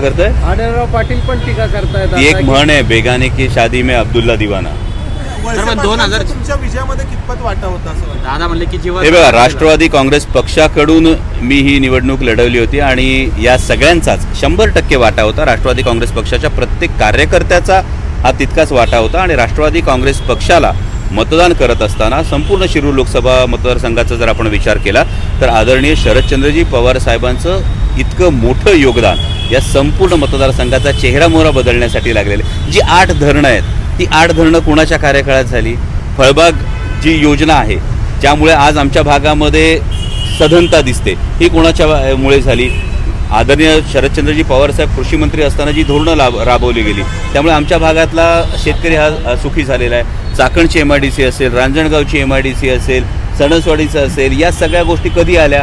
करतोय? आढळराव पाटील पण टीका करतायत ती एक म्हण आहे बेगाने की शादी में अब्दुल्ला दिवाना. वळसे पण दोन हजार- पाटलांचा तुमच्या विजयामध्ये कितपत वाटा होता असं वाटतं? दादा म्हणले की जेव्हा हे बघा राष्ट्रवादी काँग्रेस पक्षाकडून मी ही निवडणूक लढवली होती आणि या सगळ्यांचाच शंभर टक्के वाटा होता. राष्ट्रवादी काँग्रेस पक्षाच्या प्रत्येक कार्यकर्त्याचा हा तितकाच वाटा होता आणि राष्ट्रवादी काँग्रेस पक्षाला मतदान करत असताना संपूर्ण शिरूर लोकसभा मतदारसंघाचा जर आपण विचार केला तर आदरणीय शरदचंद्रजी पवार साहेबांचं इतकं मोठं योगदान या संपूर्ण मतदारसंघाचा चेहरा मोहरा बदलण्यासाठी लागलेले. जी आठ धरणं आहेत ती आठ धरणं कोणाच्या कार्यकाळात झाली? फळबाग जी योजना आहे ज्यामुळे आज आमच्या भागामध्ये सधनता दिसते ही कोणाच्या मुळे झाली? आदरणीय शरदचंद्रजी पवारसाहेब कृषी मंत्री असताना जी धोरणं लाभ राबवली गेली त्यामुळे आमच्या भागातला शेतकरी हा सुखी झालेला आहे. चाकणची एम आय डी सी असेल रांजणगावची एम आय डी सी असेल सणसवाडीचं असेल या सगळ्या गोष्टी कधी आल्या?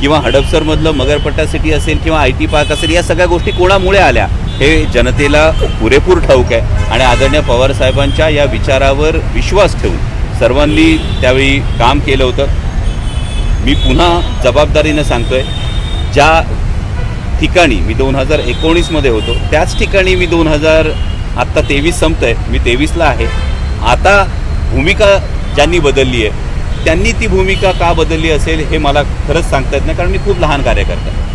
किंवा हडपसरमधलं मगरपट्टा सिटी असेल किंवा आय टी पार्क असेल या सगळ्या गोष्टी कोणामुळे आल्या? हे जनतेला पुरेपूर ठाऊक आहे. आणि आदरणीय पवारसाहेबांच्या या विचारावर विश्वास ठेवून सर्वांनी त्यावेळी काम केलं होतं. मी पुन्हा जबाबदारीनं सांगतोय ज्या ठिकाणी मी दोन हजार एकोणीसमध्ये होतो त्याच ठिकाणी मी दोन हजार आत्ता तेवीस संपत आहे मी तेवीसला आहे. आता भूमिका ज्यांनी बदलली आहे त्यांनी ती भूमिका का बदलली असेल हे मला खरंच सांगता येत नाही कारण मी खूप लहान कार्यकर्ता आहे.